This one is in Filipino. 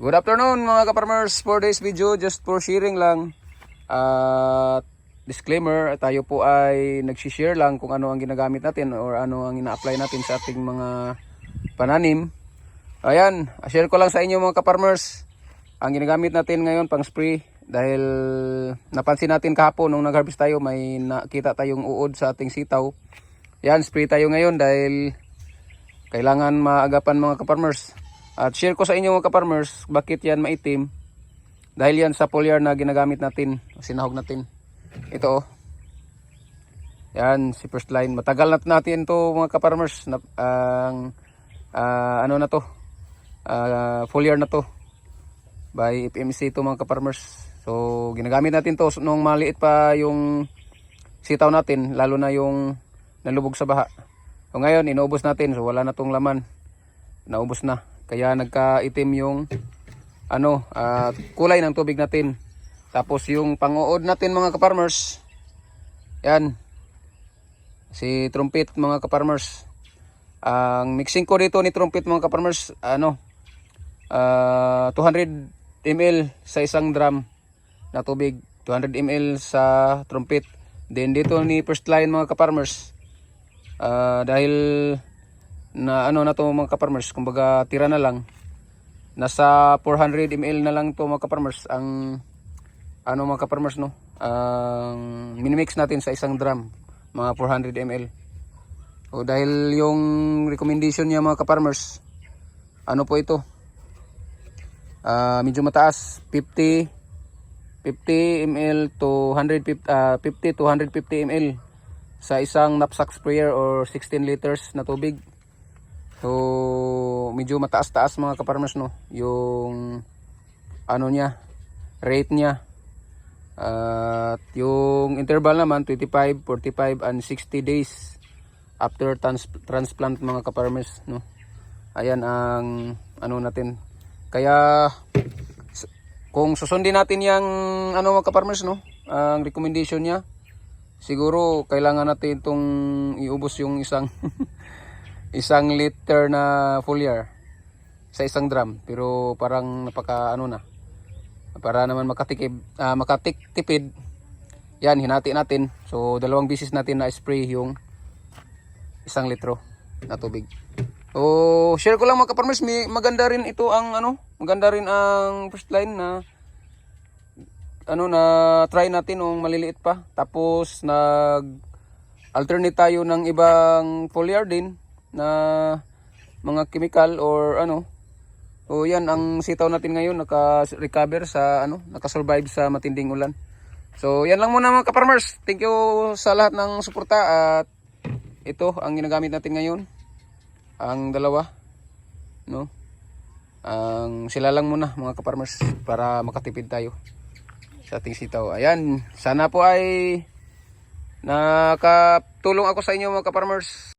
Good afternoon mga ka-farmers for this video just for sharing lang at disclaimer tayo po ay nagsi-share lang kung ano ang ginagamit natin or ano ang ina-apply natin sa ating mga pananim. Ayan, share ko lang sa inyo mga ka-farmers ang ginagamit natin ngayon pang spray dahil napansin natin kahapon nung nag-harvest tayo may nakita tayong uod sa ating sitaw. Yan, spray tayo ngayon dahil kailangan maagapan mga ka-farmers. At share ko sa inyo mga ka-farmers bakit yan maitim. Dahil yan sa foliar na ginagamit natin, sinahog natin. Ito oh. Yan, si first line. Matagal na natin to mga ka-farmers. Ang ah, ano na to? Uh, foliar na to. By FMC to mga ka-farmers. So, ginagamit natin to nung maliit pa yung sitaw natin. Lalo na yung nalubog sa baha. So, ngayon, inuubos natin. So, wala na tong laman. Naubos na. Kaya nagka-itim yung ano, ah, kulay ng tubig natin. Tapos yung panguod natin mga kaparmers. Yan. Si trumpet mga kaparmers. Ang mixing ko dito ni trumpet mga kaparmers, ano, ah, 200 ml sa isang drum na tubig. 200 ml sa trumpet. Then dito ni first line mga kaparmers. Ah, dahil na ano na to mga kaparmers, kumbaga tira na lang. Nasa 400 ml na lang to mga kaparmers ang ano mga kaparmers no. Ang minimix natin sa isang drum, mga 400 ml. O dahil yung recommendation niya mga kaparmers, ano po ito? Ah, medyo mataas, 50 50 ml to 150 ah, 50 to 150 ml sa isang knapsack sprayer or 16 liters na tubig. So, medyo mataas-taas mga kaparmers no, yung ano niya, rate niya. At yung interval naman 25, 45 and 60 days after trans transplant mga kaparmers no. Ayan ang ano natin. Kaya kung susundin natin yung ano mga kaparmers no, ang recommendation niya, siguro kailangan natin itong iubos yung isang isang liter na foliar sa isang drum pero parang napaka ano na para naman makatikib ah, makatiktipid. Yan hinati natin. So dalawang bisis natin na spray yung isang litro na tubig. So share ko lang mga kaparmers may maganda rin ito ang ano maganda rin ang first line na ano na try natin nung maliliit pa. Tapos nag alternate tayo ng ibang foliar din na mga chemical or ano. O yan ang sitaw natin ngayon naka-recover sa ano naka-survive sa matinding ulan. So yan lang muna mga kaparmers thank you sa lahat ng suporta at ito ang ginagamit natin ngayon. Ang dalawa no? Ang sila lang muna mga kaparmers para makatipid tayo sa ating sitaw. Ayan sana po ay nakatulong ako sa inyo mga kaparmers